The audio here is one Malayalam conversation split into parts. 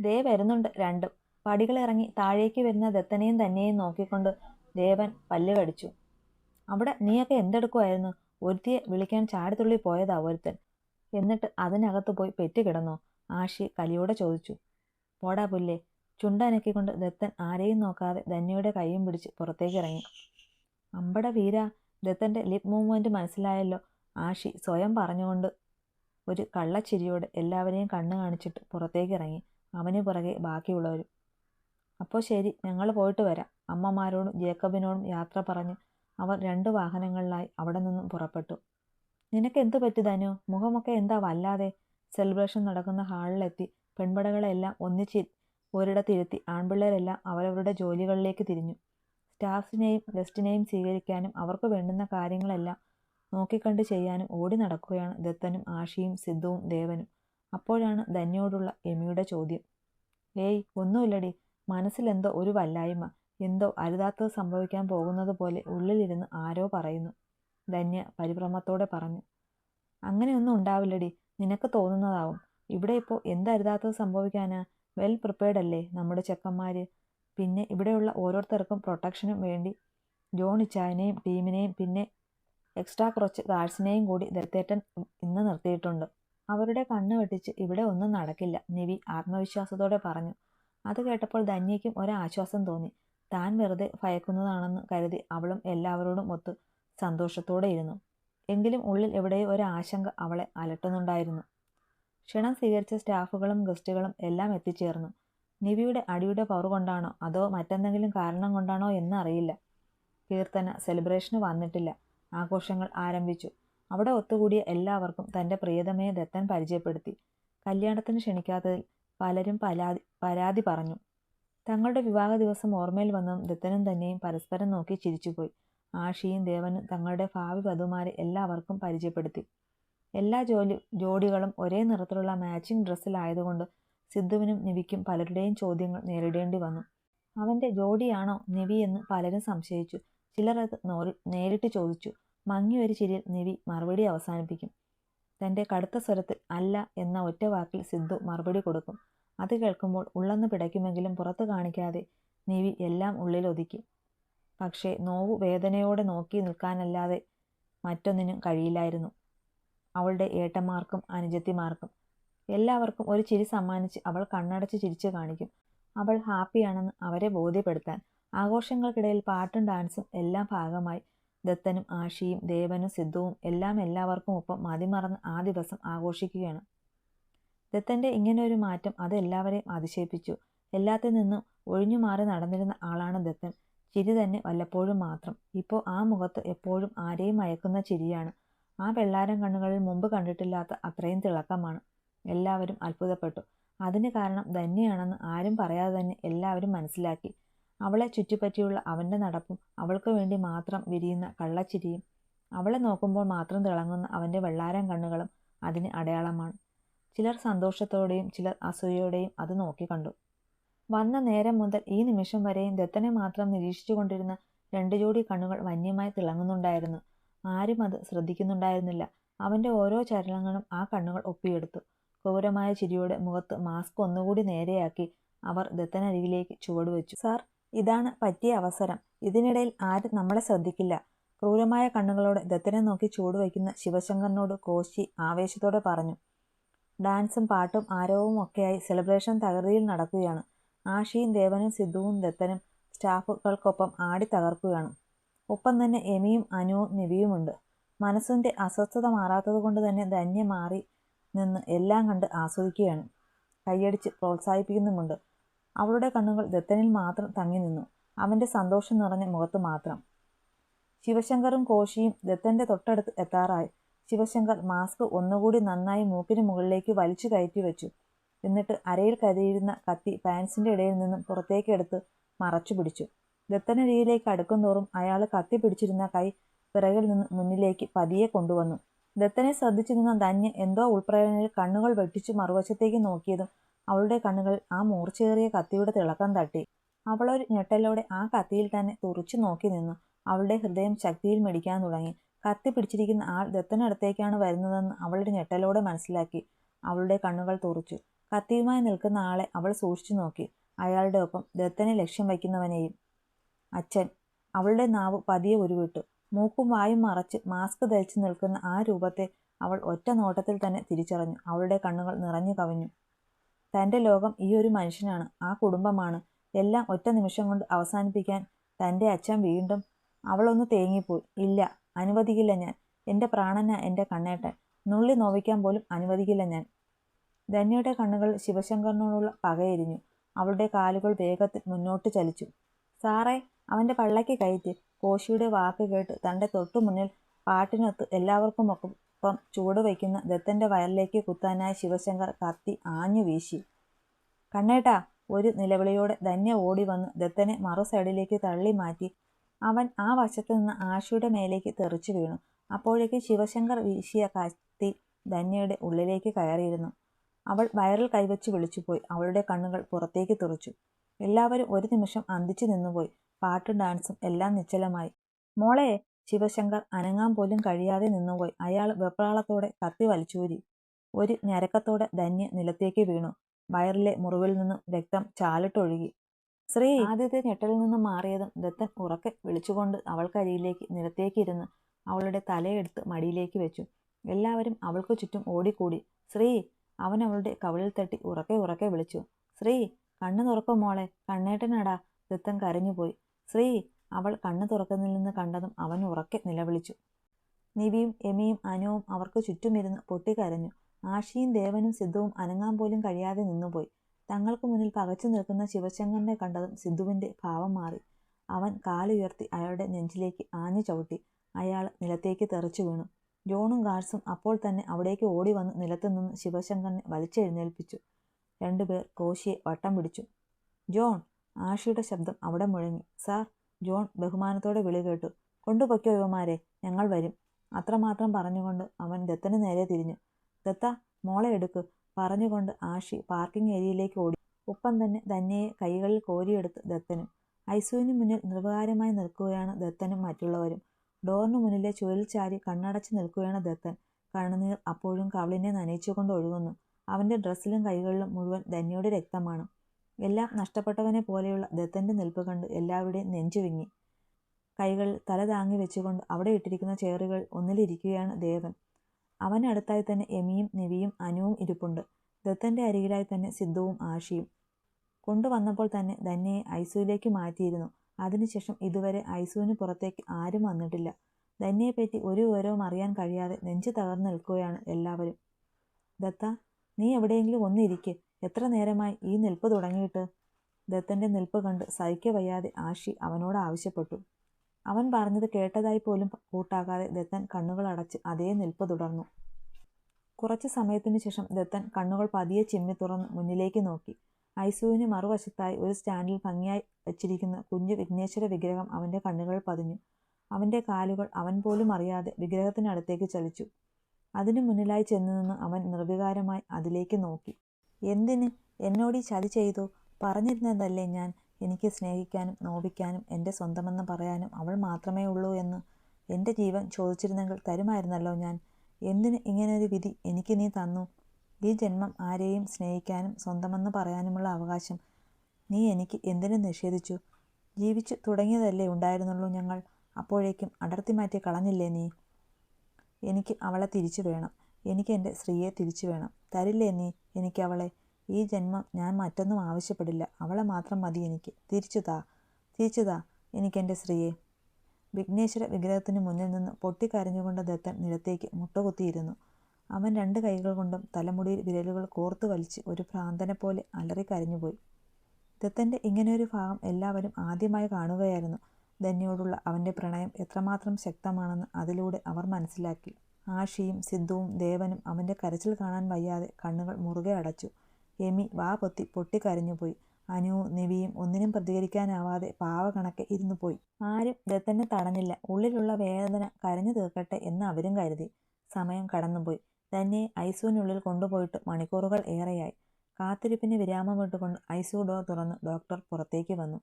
ദേ വരുന്നുണ്ട് രണ്ടും. പടികളിറങ്ങി താഴേക്ക് വരുന്ന ദത്തനെയും തന്നെയും നോക്കിക്കൊണ്ട് ദേവൻ പല്ല് കടിച്ചു. അവിടെ നീയൊക്കെ എന്തെടുക്കുമായിരുന്നു ഒരുത്തിയെ വിളിക്കാൻ ചാടിത്തുള്ളി പോയതാ ഒരുത്തൻ. എന്നിട്ട് അതിനകത്ത് പോയി പെറ്റുകിടന്നോ ആഷി കലിയോടെ ചോദിച്ചു. പോടാ പുല്ലേ. ചുണ്ടനക്കിക്കൊണ്ട് ദത്തൻ ആരെയും നോക്കാതെ ധന്യയുടെ കൈയും പിടിച്ച് പുറത്തേക്ക് ഇറങ്ങി. അമ്പട വീര ദത്തന്റെ ലിപ് മൂവ്മെന്റ് മനസ്സിലായല്ലോ. ആഷി സ്വയം പറഞ്ഞുകൊണ്ട് ഒരു കള്ളച്ചിരിയോട് എല്ലാവരെയും കണ്ണു കാണിച്ചിട്ട് പുറത്തേക്ക് ഇറങ്ങി. അവന് പുറകെ ബാക്കിയുള്ളവരും. അപ്പോൾ ശരി ഞങ്ങൾ പോയിട്ട് വരാം. അമ്മമാരോടും ജേക്കബിനോടും യാത്ര പറഞ്ഞ് അവർ രണ്ട് വാഹനങ്ങളിലായി അവിടെ നിന്നും പുറപ്പെട്ടു. നിനക്ക് എന്ത് പറ്റി ധനു? മുഖമൊക്കെ എന്താ വല്ലാതെ? സെലിബ്രേഷൻ നടക്കുന്ന ഹാളിലെത്തി പെൺപടകളെല്ലാം ഒന്നിച്ച് ഒരിടത്തിരുത്തി ആൺപിള്ളേരെല്ലാം അവരവരുടെ ജോലികളിലേക്ക് തിരിഞ്ഞു. സ്റ്റാഫിനെയും ഗസ്റ്റിനെയും സ്വീകരിക്കാനും അവർക്ക് വേണ്ടുന്ന കാര്യങ്ങളെല്ലാം നോക്കിക്കണ്ട് ചെയ്യാനും ഓടി നടക്കുകയാണ് ദത്തനും ആഷിയും സിദ്ധുവും ദേവനും. അപ്പോഴാണ് ധന്യോടുള്ള എമിയുടെ ചോദ്യം. ഏയ് ഒന്നുമില്ലടി. മനസ്സിലെന്തോ ഒരു വല്ലായ്മ. എന്തോ അരുതാത്തത് സംഭവിക്കാൻ പോകുന്നത് പോലെ ഉള്ളിലിരുന്ന് ആരോ പറയുന്നു ധന്യ പരിഭ്രമത്തോടെ പറഞ്ഞു. അങ്ങനെയൊന്നും ഉണ്ടാവില്ലടി. നിനക്ക് തോന്നുന്നതാവും. ഇവിടെ ഇപ്പോൾ എന്തരുതാത്തത് സംഭവിക്കാനാ? വെൽ പ്രിപ്പയർഡ് അല്ലേ നമ്മുടെ ചെക്കന്മാർ പിന്നെ ഇവിടെയുള്ള ഓരോരുത്തർക്കും പ്രൊട്ടക്ഷനും വേണ്ടി ജോൺ ഇച്ചായനെയും ടീമിനെയും പിന്നെ എക്സ്ട്രാ കുറച്ച് ഗാർഡ്സിനെയും കൂടി ദത്തേറ്റൻ ഇന്ന് നിർത്തിയിട്ടുണ്ട്. അവരുടെ കണ്ണ് വെട്ടിച്ച് ഇവിടെ ഒന്നും നടക്കില്ല നിവി ആത്മവിശ്വാസത്തോടെ പറഞ്ഞു. അത് കേട്ടപ്പോൾ ധന്യയ്ക്കും ഒരാശ്വാസം തോന്നി. താൻ വെറുതെ ഭയക്കുന്നതാണെന്ന് കരുതി അവളും എല്ലാവരോടും ഒത്ത് സന്തോഷത്തോടെ ഇരുന്നു. എങ്കിലും ഉള്ളിൽ എവിടെയോ ഒരു ആശങ്ക അവളെ അലട്ടുന്നുണ്ടായിരുന്നു. ക്ഷണം സ്വീകരിച്ച സ്റ്റാഫുകളും ഗസ്റ്റുകളും എല്ലാം എത്തിച്ചേർന്നു. നിവിയുടെ അടിയുടെ പവർ കൊണ്ടാണോ അതോ മറ്റെന്തെങ്കിലും കാരണം കൊണ്ടാണോ എന്നറിയില്ല. കീർത്തന സെലിബ്രേഷന് വന്നിട്ടില്ല. ആഘോഷങ്ങൾ ആരംഭിച്ചു. അവിടെ ഒത്തുകൂടിയ എല്ലാവർക്കും തന്റെ പ്രിയതമയെ ദത്തൻ പരിചയപ്പെടുത്തി. കല്യാണത്തിന് ക്ഷണിക്കാത്തതിൽ പലരും പരാതി പരാതി പറഞ്ഞു. തങ്ങളുടെ വിവാഹ ദിവസം ഓർമ്മയിൽ വന്നും ദത്തനും തന്നെയും പരസ്പരം നോക്കി ചിരിച്ചുപോയി. ആഷിയും ദേവനും തങ്ങളുടെ ഭാവി വധുമാരെ എല്ലാവർക്കും പരിചയപ്പെടുത്തി. എല്ലാ ജോലി ജോഡികളും ഒരേ നിറത്തിലുള്ള മാച്ചിങ് ഡ്രസ്സിലായതുകൊണ്ട് സിദ്ധുവിനും നിവിക്കും പലരുടെയും ചോദ്യങ്ങൾ നേരിടേണ്ടി വന്നു. അവന്റെ ജോഡിയാണോ നിവി എന്ന് പലരും സംശയിച്ചു. ചിലർ അത് നേരിട്ട് ചോദിച്ചു. മങ്ങിയൊരു ചിരിയിൽ നിവി മറുപടി അവസാനിപ്പിക്കും. തന്റെ കടുത്ത സ്വരത്തിൽ അല്ല എന്ന ഒറ്റ വാക്കിൽ സിദ്ധു മറുപടി കൊടുക്കും. അത് കേൾക്കുമ്പോൾ ഉള്ളെന്ന് പിടയ്ക്കുമെങ്കിലും പുറത്ത് കാണിക്കാതെ നിവി എല്ലാം ഉള്ളിൽ ഒതുക്കി. പക്ഷേ നോവു വേദനയോടെ നോക്കി നിൽക്കാനല്ലാതെ മറ്റൊന്നിനും കഴിയില്ലായിരുന്നു. അവളുടെ ഏട്ടന്മാർക്കും അനുജത്തിമാർക്കും എല്ലാവർക്കും ഒരു ചിരി സമ്മാനിച്ച് അവൾ കണ്ണടച്ച് ചിരിച്ചു കാണിക്കും. അവൾ ഹാപ്പിയാണെന്ന് അവരെ ബോധ്യപ്പെടുത്താൻ ആഘോഷങ്ങൾക്കിടയിൽ പാട്ടും ഡാൻസും എല്ലാം ഭാഗമായി ദത്തനും ആഷിയും ദേവനും സിദ്ധുവും എല്ലാം എല്ലാവർക്കും ഒപ്പം മതിമറന്ന് ആ ദിവസം ആഘോഷിക്കുകയാണ്. ദത്തന്റെ ഇങ്ങനെ ഒരു മാറ്റം അത് എല്ലാവരെയും അതിശയിപ്പിച്ചു. എല്ലാത്തിൽ നിന്നും ഒഴിഞ്ഞു മാറി നടന്നിരുന്ന ആളാണ് ദത്തൻ. ചിരി തന്നെ വല്ലപ്പോഴും മാത്രം. ഇപ്പോൾ ആ മുഖത്ത് എപ്പോഴും ആരെയും അയക്കുന്ന ചിരിയാണ്. ആ വെള്ളാരം കണ്ണുകളിൽ മുമ്പ് കണ്ടിട്ടില്ലാത്ത അത്രയും തിളക്കമാണ്. എല്ലാവരും അത്ഭുതപ്പെട്ടു. അതിന് കാരണം ധന്യയാണെന്ന് ആരും പറയാതെ തന്നെ എല്ലാവരും മനസ്സിലാക്കി. അവളെ ചുറ്റിപ്പറ്റിയുള്ള അവന്റെ നടപ്പും അവൾക്ക് വേണ്ടി മാത്രം വിരിയുന്ന കള്ളച്ചിരിയും അവളെ നോക്കുമ്പോൾ മാത്രം തിളങ്ങുന്ന അവന്റെ വെള്ളാരം കണ്ണുകളും അതിന് അടയാളമാണ്. ചിലർ സന്തോഷത്തോടെയും ചിലർ അസൂയയോടെയും അത് നോക്കിക്കണ്ടു വന്ന നേരം മുതൽ ഈ നിമിഷം വരെയും ദത്തനെ മാത്രം നിരീക്ഷിച്ചുകൊണ്ടിരുന്ന രണ്ട് ജോഡി കണ്ണുകൾ വന്യമായി തിളങ്ങുന്നുണ്ടായിരുന്നു. ആരും അത് ശ്രദ്ധിക്കുന്നുണ്ടായിരുന്നില്ല. അവന്റെ ഓരോ ചലനങ്ങളും ആ കണ്ണുകൾ ഒപ്പിയെടുത്തു. ക്രൂരമായ ചിരിയോടെ മുഖത്ത് മാസ്ക് ഒന്നുകൂടി നേരെയാക്കി അവർ ദത്തനരികിലേക്ക് ചുവടുവെച്ചു. സാർ ഇതാണ് പറ്റിയ അവസരം. ഇതിനിടയിൽ ആരും നമ്മളെ ശ്രദ്ധിക്കില്ല. ക്രൂരമായ കണ്ണുകളോടെ ദത്തനെ നോക്കി ചൂടുവയ്ക്കുന്ന ശിവശങ്കറിനോട് കോശി ആവേശത്തോടെ പറഞ്ഞു ഡാൻസും പാട്ടും ആരവവും ഒക്കെയായി സെലിബ്രേഷൻ തകൃതിയിൽ നടക്കുകയാണ്. ആഷിയും ദേവനും സിദ്ധുവും ദത്തനും സ്റ്റാഫുകൾക്കൊപ്പം ആടി തകർക്കുകയാണ്. ഒപ്പം തന്നെ എമിയും അനുവും നിവിയുമുണ്ട്. മനസ്സിന്റെ അസ്വസ്ഥത മാറാത്തത് കൊണ്ട് തന്നെ ധന്യ മാറി നിന്ന് എല്ലാം കണ്ട് ആസ്വദിക്കുകയാണ്. കൈയടിച്ച് പ്രോത്സാഹിപ്പിക്കുന്നുമുണ്ട്. അവളുടെ കണ്ണുകൾ ദത്തനിൽ മാത്രം തങ്ങി നിന്നു. അവന്റെ സന്തോഷം നിറഞ്ഞ മുഖത്ത് മാത്രം. ശിവശങ്കറും കോശിയും ദത്തന്റെ തൊട്ടടുത്ത് എത്താറായി. ശിവശങ്കർ മാസ്ക് ഒന്നുകൂടി നന്നായി മൂക്കിന് മുകളിലേക്ക് വലിച്ചു കയറ്റി വെച്ചു. എന്നിട്ട് അരയിൽ കരുതിയിരുന്ന കത്തി പാൻസിന്റെ ഇടയിൽ നിന്നും പുറത്തേക്ക് എടുത്ത് മറച്ചു പിടിച്ചു. ദത്തനരിയിലേക്ക് അടുക്കും തോറും അയാൾ കത്തി പിടിച്ചിരുന്ന കൈ പിറകിൽ നിന്ന് മുന്നിലേക്ക് പതിയെ കൊണ്ടുവന്നു. ദത്തനെ ശ്രദ്ധിച്ചു നിന്ന ധന്യ എന്തോ ഉൾപ്രേരണയിൽ കണ്ണുകൾ വെട്ടിച്ച് മറുവശത്തേക്ക് നോക്കിയതും അവളുടെ കണ്ണുകൾ ആ മൂർച്ചയേറിയ കത്തിയുടെ തിളക്കം തട്ടി. അവളൊരു ഞെട്ടലോടെ ആ കത്തിയിൽ തന്നെ തുറച്ചു നോക്കി നിന്നു. അവളുടെ ഹൃദയം ശക്തിയിൽ മിടിക്കാൻ തുടങ്ങി. കത്തി പിടിച്ചിരിക്കുന്ന ആൾ ദത്തനടുത്തേക്കാണ് വരുന്നതെന്ന് അവളുടെ ഞെട്ടലോടെ മനസ്സിലാക്കി. അവളുടെ കണ്ണുകൾ തുറച്ചു. കത്തിയുമായി നിൽക്കുന്ന ആളെ അവൾ സൂക്ഷിച്ചു നോക്കി. അയാളുടെ ഒപ്പം ദത്തനെ ലക്ഷ്യം വയ്ക്കുന്നവനെയും അച്ഛൻ. അവളുടെ നാവ് പതിയെ ഉരുവിട്ടു. മൂക്കും വായും മറച്ച് മാസ്ക് ധരിച്ചു നിൽക്കുന്ന ആ രൂപത്തെ അവൾ ഒറ്റ നോട്ടത്തിൽ തന്നെ തിരിച്ചറിഞ്ഞു. അവളുടെ കണ്ണുകൾ നിറഞ്ഞു കവിഞ്ഞു. തന്റെ ലോകം ഈ ഒരു മനുഷ്യനാണ് ആ കുടുംബമാണ്. എല്ലാം ഒറ്റ നിമിഷം കൊണ്ട് അവസാനിപ്പിക്കാൻ തന്റെ അച്ഛൻ വീണ്ടും അവളൊന്ന് തേങ്ങിപ്പോയി. ഇല്ല അനുവദിക്കില്ല ഞാൻ. എന്റെ പ്രാണന എന്റെ കണ്ണേട്ടൻ. നുള്ളി നോവിക്കാൻ പോലും അനുവദിക്കില്ല ഞാൻ. ധന്യയുടെ കണ്ണുകൾ ശിവശങ്കറിനോടുള്ള പകയെരിഞ്ഞു. അവളുടെ കാലുകൾ വേഗത്തിൽ മുന്നോട്ട് ചലിച്ചു. സാറേ അവന്റെ പള്ളയ്ക്ക് കയറ്റി. കോശിയുടെ വാക്ക് കേട്ട് തന്റെ തൊട്ടു മുന്നിൽ പാട്ടിനൊത്ത് എല്ലാവർക്കും ഒപ്പം ചൂട് വയ്ക്കുന്ന ദത്തന്റെ വയറിലേക്ക് കുത്താനായി ശിവശങ്കർ കത്തി ആഞ്ഞു വീശി. കണ്ണേട്ടാ ഒരു നിലവിളിയോടെ ധന്യ ഓടി വന്ന് ദത്തനെ മറു സൈഡിലേക്ക് തള്ളി മാറ്റി. അവൻ ആ വശത്ത് നിന്ന് ആശയുടെ മേലേക്ക് തെറിച്ചു വീണു. അപ്പോഴേക്ക് ശിവശങ്കർ വീശിയ കത്തി ധന്യയുടെ ഉള്ളിലേക്ക് കയറിയിരുന്നു. അവൾ വയറിൽ കൈവച്ച് വിളിച്ചുപോയി. അവളുടെ കണ്ണുകൾ പുറത്തേക്ക് തുറച്ചു. എല്ലാവരും ഒരു നിമിഷം അന്തിച്ചു നിന്നുപോയി. പാട്ടും ഡാൻസും എല്ലാം നിശ്ചലമായി. മോളെ ശിവശങ്കർ അനങ്ങാൻ പോലും കഴിയാതെ നിന്നുപോയി. അയാൾ വെപ്രാളത്തോടെ കത്തി വലിച്ചൂരി. ഒരു ഞരക്കത്തോടെ ധന്യ നിലത്തേക്ക് വീണു. വയറിലെ മുറിവിൽ നിന്നും രക്തം ചാലിട്ടൊഴുകി. ശ്രീ! ആദ്യത്തെ ഞെട്ടലിൽ നിന്നും മാറിയതും ദത്തൻ ഉറക്കെ വിളിച്ചുകൊണ്ട് അവൾക്കരിയിലേക്ക് നിലത്തേക്ക് ഇരുന്ന് അവളുടെ തലയെടുത്ത് മടിയിലേക്ക് വെച്ചു. എല്ലാവരും അവൾക്ക് ചുറ്റും ഓടിക്കൂടി. ശ്രീ! അവൻ അവളുടെ കവിളിൽ തട്ടി ഉറക്കെ ഉറക്കെ വിളിച്ചു. ശ്രീ! കണ്ണു തുറക്കും മോളെ. കണ്ണേട്ടനടാ. ദത്തൻ കരഞ്ഞുപോയി. ശ്രീ! അവൾ കണ്ണു തുറക്കുന്നില്ലെന്ന് കണ്ടതും അവൻ ഉറക്കെ നിലവിളിച്ചു. നിവിയും എമിയും അനുവും അവർക്ക് ചുറ്റുമിരുന്ന് പൊട്ടിക്കരഞ്ഞു. ആഷിയും ദേവനും സിദ്ധുവും അനങ്ങാൻ പോലും കഴിയാതെ നിന്നുപോയി. തങ്ങൾക്ക് മുന്നിൽ പകച്ചു നിൽക്കുന്ന ശിവശങ്കറിനെ കണ്ടതും സിദ്ധുവിന്റെ ഭാവം മാറി. അവൻ കാലുയർത്തി അയാളുടെ നെഞ്ചിലേക്ക് ആഞ്ഞു ചവിട്ടി. അയാൾ നിലത്തേക്ക് തെറിച്ചു വീണു. ജോണും ഗാർസും അപ്പോൾ തന്നെ അവിടേക്ക് ഓടി വന്ന് നിലത്തു നിന്ന് ശിവശങ്കറിനെ വലിച്ചെഴുന്നേൽപ്പിച്ചു. രണ്ടുപേർ കോശിയെ വട്ടം പിടിച്ചു. ജോൺ ആഷിയുടെ ശബ്ദം അവിടെ മുഴങ്ങി. സാർ ജോൺ ബഹുമാനത്തോടെ വിളി കേട്ടു. കൊണ്ടുപൊയ്ക്കോ യുവമാരെ ഞങ്ങൾ വരും. അത്രമാത്രം പറഞ്ഞുകൊണ്ട് അവൻ ദത്തന് നേരെ തിരിഞ്ഞു. ദത്ത മോളെ എടുക്ക്. പറഞ്ഞുകൊണ്ട് ആഷി പാർക്കിംഗ് ഏരിയയിലേക്ക് ഓടി. ഒപ്പം തന്നെ ധന്യയെ കൈകളിൽ കോരിയെടുത്ത് ദത്തനും. ഐസുവിന് മുന്നിൽ നിർവികാരമായി നിൽക്കുകയാണ് ദത്തനും മറ്റുള്ളവരും. ഡോറിന് മുന്നിലെ ചുവരിൽ ചാരി കണ്ണടച്ച് നിൽക്കുകയാണ് ദത്തൻ. കണ്ണുനീർ അപ്പോഴും കവളിനെ നനയിച്ചുകൊണ്ട് ഒഴുകുന്നു. അവന്റെ ഡ്രസ്സിലും കൈകളിലും മുഴുവൻ ധന്യയുടെ രക്തമാണ്. എല്ലാം നഷ്ടപ്പെട്ടവനെ പോലെയുള്ള ദത്തന്റെ നിൽപ്പ് കണ്ട് എല്ലാവരുടെയും നെഞ്ചു വിങ്ങി. കൈകൾ തല താങ്ങി വെച്ചുകൊണ്ട് അവിടെ ഇട്ടിരിക്കുന്ന ചെയറുകൾ ഒന്നിലിരിക്കുകയാണ് ദേവൻ. അവനടുത്തായി തന്നെ എമിയും നിവിയും അനുവും ഇരിപ്പുണ്ട്. ദത്തന്റെ അരികിലായി തന്നെ സിദ്ധുവും ആഷിയും. കൊണ്ടുവന്നപ്പോൾ തന്നെ ധന്യയെ ഐസുവിലേക്ക് മാറ്റിയിരുന്നു. അതിനുശേഷം ഇതുവരെ ഐസുവിന് പുറത്തേക്ക് ആരും വന്നിട്ടില്ല. ധന്യയെപ്പറ്റി ഒരു വിവരവും അറിയാൻ കഴിയാതെ നെഞ്ചു തകർന്നു നിൽക്കുകയാണ് എല്ലാവരും. ദത്ത നീ എവിടെയെങ്കിലും ഒന്നിരിക്ക്. എത്ര നേരമായി ഈ നിൽപ്പ് തുടങ്ങിയിട്ട്? ദത്തന്റെ നിൽപ്പ് കണ്ട് സഹിക്ക വയ്യാതെ ആഷി അവനോട് ആവശ്യപ്പെട്ടു. അവൻ പറഞ്ഞത് കേട്ടതായി പോലും കൂട്ടാകാതെ ദത്തൻ കണ്ണുകൾ അടച്ച് അതേ നിൽപ്പ് തുടർന്നു. കുറച്ച് സമയത്തിനു ശേഷം ദത്തൻ കണ്ണുകൾ പതിയെ ചിമ്മി തുറന്ന് മുന്നിലേക്ക് നോക്കി. ഐസുവിന് മറുവശത്തായി ഒരു സ്റ്റാൻഡിൽ ഭംഗിയായി വെച്ചിരിക്കുന്ന കുഞ്ഞു വിഘ്നേശ്വര വിഗ്രഹം അവന്റെ കണ്ണുകൾ പതിഞ്ഞു. അവന്റെ കാലുകൾ അവൻ പോലും അറിയാതെ വിഗ്രഹത്തിനടുത്തേക്ക് ചലിച്ചു. അതിനു മുന്നിലായി ചെന്നു നിന്ന് അവൻ നിർവികാരമായി അതിലേക്ക് നോക്കി. എന്തിന്? എന്നോട് ഈ ചതി ചെയ്തു? പറഞ്ഞിരുന്നതല്ലേ ഞാൻ? എനിക്ക് സ്നേഹിക്കാനും നോവിക്കാനും എന്റെ സ്വന്തമെന്ന് പറയാനും അവൾ മാത്രമേ ഉള്ളൂ എന്ന്. എന്റെ ജീവൻ ചോദിച്ചിരുന്നെങ്കിൽ തരുമായിരുന്നല്ലോ ഞാൻ. എന്തിന് ഇങ്ങനൊരു വിധി എനിക്ക് നീ തന്നു? ഈ ജന്മം ആരെയും സ്നേഹിക്കാനും സ്വന്തമെന്ന് പറയാനുമുള്ള അവകാശം. നീ എനിക്ക് എന്തിനു നിഷേധിച്ചു? ജീവിച്ചു തുടങ്ങിയതല്ലേ ഉണ്ടായിരുന്നുള്ളൂ ഞങ്ങൾ. അപ്പോഴേക്കും അടർത്തി മാറ്റി കളഞ്ഞില്ലേ നീ? എനിക്ക് അവളെ തിരിച്ചു വേണം. എനിക്ക് എന്റെ സ്ത്രീയെ തിരിച്ചു വേണം. തരില്ലേ നീ? എനിക്ക് അവളെ. ഈ ജന്മം ഞാൻ മറ്റൊന്നും ആവശ്യപ്പെടില്ല. അവളെ മാത്രം മതി എനിക്ക്. തിരിച്ചു താ. തിരിച്ചു താ എനിക്കെന്റെ സ്ത്രീയെ. വിഘ്നേശ്വര വിഗ്രഹത്തിന് മുന്നിൽ നിന്ന് പൊട്ടിക്കരഞ്ഞുകൊണ്ട് ദത്തൻ നിലത്തേക്ക് മുട്ടുകുത്തിയിരുന്നു. അവൻ രണ്ട് കൈകൾ കൊണ്ടും തലമുടിയിൽ വിരലുകൾ കോർത്തു വലിച്ച് ഒരു ഭ്രാന്തനെ പോലെ അലറി കരഞ്ഞുപോയി ദത്തന്റെ ഇങ്ങനെയൊരു ഭാഗം എല്ലാവരും ആദ്യമായി കാണുകയായിരുന്നു. ധന്യയോടുള്ള അവന്റെ പ്രണയം എത്രമാത്രം ശക്തമാണെന്ന് അതിലൂടെ അവർ മനസ്സിലാക്കി. ആഷിയും സിദ്ധുവും ദേവനും അവന്റെ കരച്ചിൽ കാണാൻ വയ്യാതെ കണ്ണുകൾ മുറുകെ അടച്ചു. എമി വാ പൊത്തി പൊട്ടിക്കരഞ്ഞുപോയി. അനുവും നിവിയും ഒന്നിനും പ്രതികരിക്കാനാവാതെ പാവ കണക്കെ ഇരുന്നു പോയി ആരും ദത്തനെ തടഞ്ഞില്ല. ഉള്ളിലുള്ള വേദന കരഞ്ഞു തീർക്കട്ടെ എന്ന് അവരും കരുതി. സമയം കടന്നുപോയി. തന്നെ ഐസുവിനുള്ളിൽ കൊണ്ടുപോയിട്ട് മണിക്കൂറുകൾ ഏറെയായി. കാത്തിരിപ്പിന് വിരാമം വിരാമമിട്ടുകൊണ്ട് ഐസു ഡോർ തുറന്ന് ഡോക്ടർ പുറത്തേക്ക് വന്നു.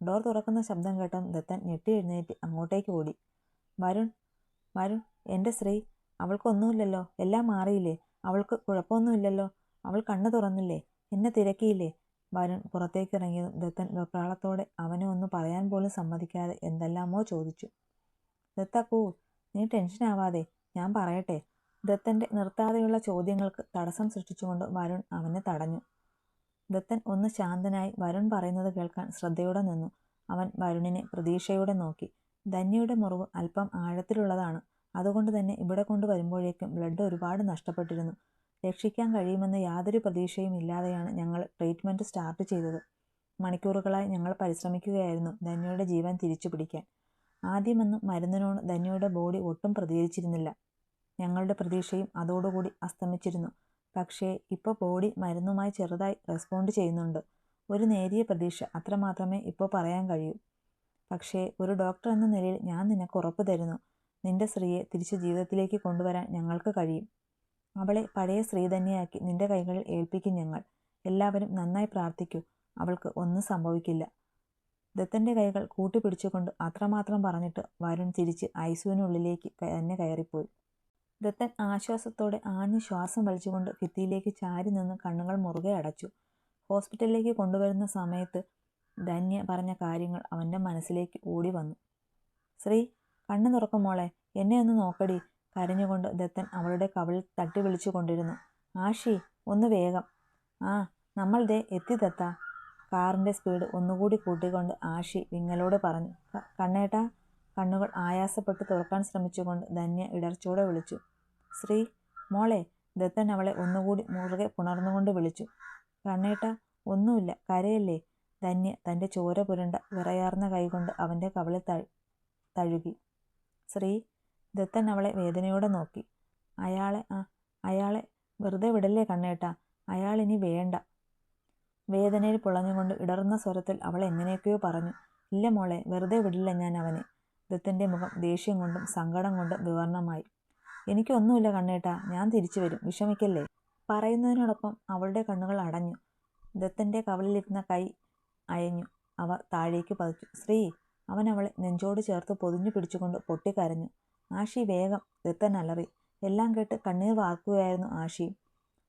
ഡോർ തുറക്കുന്ന ശബ്ദം കേട്ടും ദത്തൻ ഞെട്ടി എഴുന്നേറ്റ് അങ്ങോട്ടേക്ക് ഓടി. വരുൺ വരുൺ എന്റെ സ്ത്രീ അവൾക്കൊന്നുമില്ലല്ലോ എല്ലാം മാറിയില്ലേ? അവൾക്ക് കുഴപ്പമൊന്നുമില്ലല്ലോ അവൾ കണ്ണു തുറന്നില്ലേ? എന്നെ തിരക്കിയില്ലേ? വരുൺ പുറത്തേക്ക് ഇറങ്ങിയതും ദത്തൻ വെപ്രാളത്തോടെ അവനെ ഒന്ന് പറയാൻ പോലും സമ്മതിക്കാതെ എന്തെല്ലാമോ ചോദിച്ചു. ദത്ത കൂ നീ ടെൻഷനാവാതെ ഞാൻ പറയട്ടെ. ദത്തന്റെ നിർത്താതെയുള്ള ചോദ്യങ്ങൾക്ക് തടസ്സം സൃഷ്ടിച്ചുകൊണ്ട് വരുൺ അവനെ തടഞ്ഞു. ദത്തൻ ഒന്ന് ശാന്തനായി വരുൺ പറയുന്നത് കേൾക്കാൻ ശ്രദ്ധയോടെ നിന്നു. അവൻ വരുണിനെ പ്രതീക്ഷയോടെ നോക്കി. ധന്യയുടെ മുറിവ് അല്പം ആഴത്തിലുള്ളതാണ്. അതുകൊണ്ട് തന്നെ ഇവിടെ കൊണ്ടുവരുമ്പോഴേക്കും ബ്ലഡ് ഒരുപാട് നഷ്ടപ്പെട്ടിരുന്നു. രക്ഷിക്കാൻ കഴിയുമെന്ന് യാതൊരു പ്രതീക്ഷയും ഇല്ലാതെയാണ് ഞങ്ങൾ ട്രീറ്റ്മെന്റ് സ്റ്റാർട്ട് ചെയ്തത്. മണിക്കൂറുകളായി ഞങ്ങൾ പരിശ്രമിക്കുകയായിരുന്നു ധന്യയുടെ ജീവൻ തിരിച്ചു പിടിക്കാൻ. ആദ്യമൊന്നും മരുന്നിനോട് ധന്യയുടെ ബോഡി ഒട്ടും പ്രതികരിച്ചിരുന്നില്ല. ഞങ്ങളുടെ പ്രതീക്ഷയും അതോടുകൂടി അസ്തമിച്ചിരുന്നു. പക്ഷേ ഇപ്പോൾ ബോഡി മരുന്നുമായി ചെറുതായി റെസ്പോണ്ട് ചെയ്യുന്നുണ്ട്. ഒരു നേരിയ പ്രതീക്ഷ അത്രമാത്രമേ ഇപ്പോൾ പറയാൻ കഴിയൂ. പക്ഷേ ഒരു ഡോക്ടർ എന്ന നിലയിൽ ഞാൻ നിനക്ക് ഉറപ്പ് തരുന്നു. നിന്റെ സ്ത്രീയെ തിരിച്ച് ജീവിതത്തിലേക്ക് കൊണ്ടുവരാൻ ഞങ്ങൾക്ക് കഴിയും. അവളെ പഴയ സ്ത്രീ തന്നെയാക്കി നിന്റെ കൈകളിൽ ഏൽപ്പിക്കും ഞങ്ങൾ. എല്ലാവരും നന്നായി പ്രാർത്ഥിക്കൂ. അവൾക്ക് ഒന്നും സംഭവിക്കില്ല. ദത്തന്റെ കൈകൾ കൂട്ടിപ്പിടിച്ചുകൊണ്ട് അത്രമാത്രം പറഞ്ഞിട്ട് വരുൺ തിരിച്ച് ഐസുവിനുള്ളിലേക്ക് തന്നെ കയറിപ്പോയി. ദത്തൻ ആശ്വാസത്തോടെ ആഞ്ഞു ശ്വാസം വലിച്ചുകൊണ്ട് ഭിത്തിയിലേക്ക് ചാരി നിന്ന് കണ്ണുകൾ മുറുകെ അടച്ചു. ഹോസ്പിറ്റലിലേക്ക് കൊണ്ടുവരുന്ന സമയത്ത് ധന്യ പറഞ്ഞ കാര്യങ്ങൾ അവന്റെ മനസ്സിലേക്ക് ഓടി വന്നു. ശ്രീ കണ്ണു തുറക്കും മോളെ. എന്നെ ഒന്ന് നോക്കടി കരഞ്ഞുകൊണ്ട് ദത്തൻ അവളുടെ കവളിൽ തട്ടി വിളിച്ചു കൊണ്ടിരുന്നു. ആഷി ഒന്ന് വേഗം. ആ നമ്മൾ ദേ എത്തി ദത്ത. കാറിന്റെ സ്പീഡ് ഒന്നുകൂടി കൂട്ടിക്കൊണ്ട് ആഷി വിങ്ങലോട് പറഞ്ഞു. കണ്ണേട്ടാ കണ്ണുകൾ ആയാസപ്പെട്ട് തുറക്കാൻ ശ്രമിച്ചുകൊണ്ട് ധന്യ ഇടർച്ചോടെ വിളിച്ചു. ശ്രീ മോളെ ദത്തൻ അവളെ ഒന്നുകൂടി മുറുകെ പുണർന്നുകൊണ്ട് വിളിച്ചു. കണ്ണേട്ട ഒന്നുമില്ല കരയല്ലേ? ധന്യ തന്റെ ചോര പുരണ്ട വിറയാർന്ന കൈകൊണ്ട് അവന്റെ കവളിൽ തഴുകി. ശ്രീ ദത്തൻ അവളെ വേദനയോടെ നോക്കി. അയാളെ ആ അയാളെ വെറുതെ വിടല്ലേ കണ്ണേട്ട അയാൾ ഇനി വേണ്ട. വേദനയിൽ പുളഞ്ഞുകൊണ്ട് ഇടർന്ന സ്വരത്തിൽ അവൾ എങ്ങനെയൊക്കെയോ പറഞ്ഞു. ഇല്ല മോളെ വെറുതെ വിടില്ല ഞാൻ അവനെ. ദത്തന്റെ മുഖം ദേഷ്യം കൊണ്ടും സങ്കടം കൊണ്ടും വിവർണമായി. എനിക്കൊന്നുമില്ല കണ്ണേട്ടാ ഞാൻ തിരിച്ചു വരും. വിഷമിക്കല്ലേ? പറയുന്നതിനോടൊപ്പം അവളുടെ കണ്ണുകൾ അടഞ്ഞു. ദത്തന്റെ കവളിലിരുന്ന കൈ അയഞ്ഞു. അവ താഴേക്ക് പതിച്ചു. ശ്രീ അവൻ അവളെ നെഞ്ചോട് ചേർത്ത് പൊതിഞ്ഞു പിടിച്ചുകൊണ്ട് പൊട്ടിക്കരഞ്ഞു. ആഷി വേഗം ദത്തൻ അലറി. എല്ലാം കേട്ട് കണ്ണീർ വാർക്കുകയായിരുന്നു ആഷി.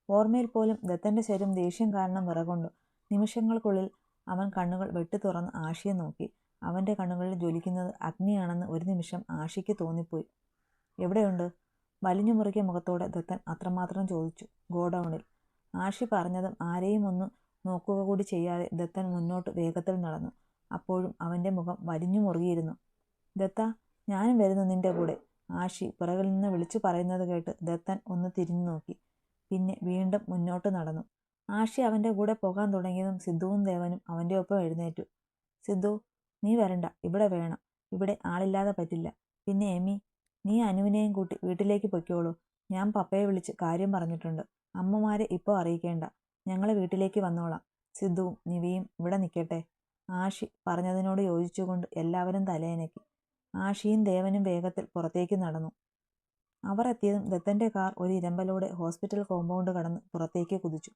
ഓർമ്മയിൽ പോലും ദത്തന്റെ ശരീരം ദേഷ്യം കാരണം വിറകൊണ്ടു. നിമിഷങ്ങൾക്കുള്ളിൽ അവൻ കണ്ണുകൾ വെട്ടി തുറന്ന് ആഷിയെ നോക്കി. അവന്റെ കണ്ണുകളിൽ ജ്വലിക്കുന്നത് അഗ്നിയാണെന്ന് ഒരു നിമിഷം ആഷിക്ക് തോന്നിപ്പോയി. എവിടെയുണ്ട്? വലിഞ്ഞു മുറുകിയ മുഖത്തോടെ ദത്തൻ അത്രമാത്രം ചോദിച്ചു ഗോഡൗണിൽ. ആഷി പറഞ്ഞതും ആരെയും ഒന്ന് നോക്കുക കൂടി ചെയ്യാതെ ദത്തൻ മുന്നോട്ട് വേഗത്തിൽ നടന്നു. അപ്പോഴും അവന്റെ മുഖം വലിഞ്ഞു മുറുകിയിരുന്നു. ദത്ത ഞാനും വരുന്നു നിന്റെ കൂടെ ആഷി പുറകിൽ നിന്ന് വിളിച്ചു പറയുന്നത് കേട്ട് ദത്തൻ ഒന്ന് തിരിഞ്ഞു നോക്കി. പിന്നെ വീണ്ടും മുന്നോട്ട് നടന്നു. ആഷി അവന്റെ കൂടെ പോകാൻ തുടങ്ങിയതും സിദ്ധുവും ദേവനും അവന്റെ ഒപ്പം എഴുന്നേറ്റു. സിദ്ധു നീ വരണ്ട ഇവിടെ വേണം. ഇവിടെ ആളില്ലാതെ പറ്റില്ല. പിന്നെ എമി നീ അനുവിനെയും കൂട്ടി വീട്ടിലേക്ക് പൊയ്ക്കോളൂ. ഞാൻ പപ്പയെ വിളിച്ച് കാര്യം പറഞ്ഞിട്ടുണ്ട്. അമ്മമാരെ ഇപ്പോൾ അറിയിക്കേണ്ട. ഞങ്ങൾ വീട്ടിലേക്ക് വന്നോളാം. സിദ്ധുവും നിവിയും ഇവിടെ നിൽക്കട്ടെ ആഷി പറഞ്ഞതിനോട് യോജിച്ചുകൊണ്ട് എല്ലാവരും തലയനക്കി. ആഷിയും ദേവനും വേഗത്തിൽ പുറത്തേക്ക് നടന്നു. അവർ എത്തിയതും ദത്തന്റെ കാർ ഒരു ഇരമ്പലോടെ ഹോസ്പിറ്റൽ കോമ്പൗണ്ട് കടന്ന് പുറത്തേക്ക് കുതിച്ചു.